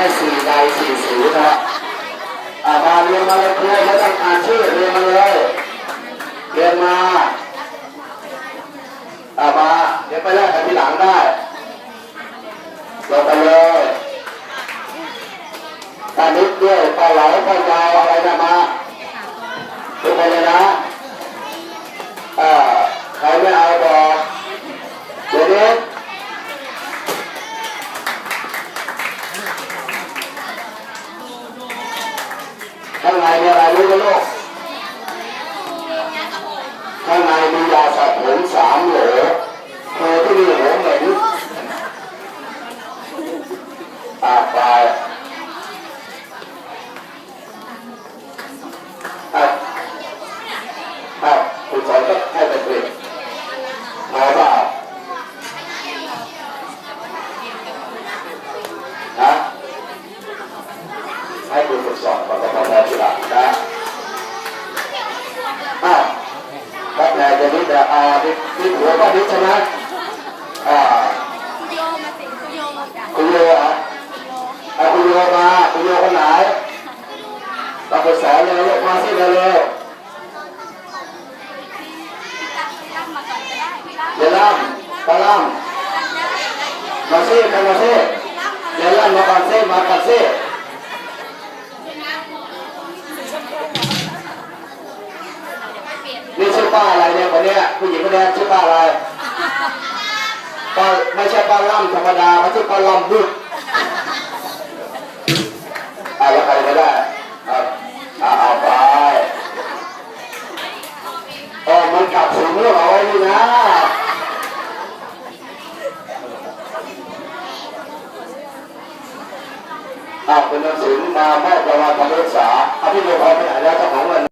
ให้สี่ใบสี่สีนะครับอ่ามาเรียนมาเลยเพื่อนไม่ต้องอ่านชื่อเรียนมาเลยเรียนมาอามาเดี๋ยวไปแลกกันทีหลังได้ลงไปเลยตานิดด้วยปลาไหลปลายาวอะไรนะมาลงไปเลยนะอ่าใครไม่เอาบอกเดี๋ยวนี้ ข้างในมีอะไรรู้ไหมลูกข้างในมียาสระผมสามโหลเธอที่มีหัวเหม็นอาไปอะอะคุณสอนก็ให้ไปเรียนมาว่าฮะ กสอนก่อนแล้วก็พอทีหลังนะอ้าวครับนายจะนิดอ่าที่ที่หัวก็นิดใช่ไหมอ่าโยมาสิโยมาจ้ะคุณโยอะอะคุณโยมาคุณโยคนไหนเราไปสอนเลยลูกมาสิเร็วพี่ตั้มมาก่อนก็ได้พี่ตั้มๆเดี๋ยวล่ำปลาล่ำมาสิมาสิเดี๋ยวล่ำมาก่อนสิมาก่อนสินี่ชื่อ ป้าอะไรเนี่ยคนเนี้ยผู้หญิงคนนี้ชื่อป้าอะไรป้าไม่ใช่ป้าล่ำธรรมดาเขาชื่อป้าล่ำบึกอ่าแล้วใครก็ได้ครับเอาไปเออมันกลับสูงเรื่องเอาไว้นี่นะอาคุณนักศิลป์มามอบรางวัลการศึกษาอภิบ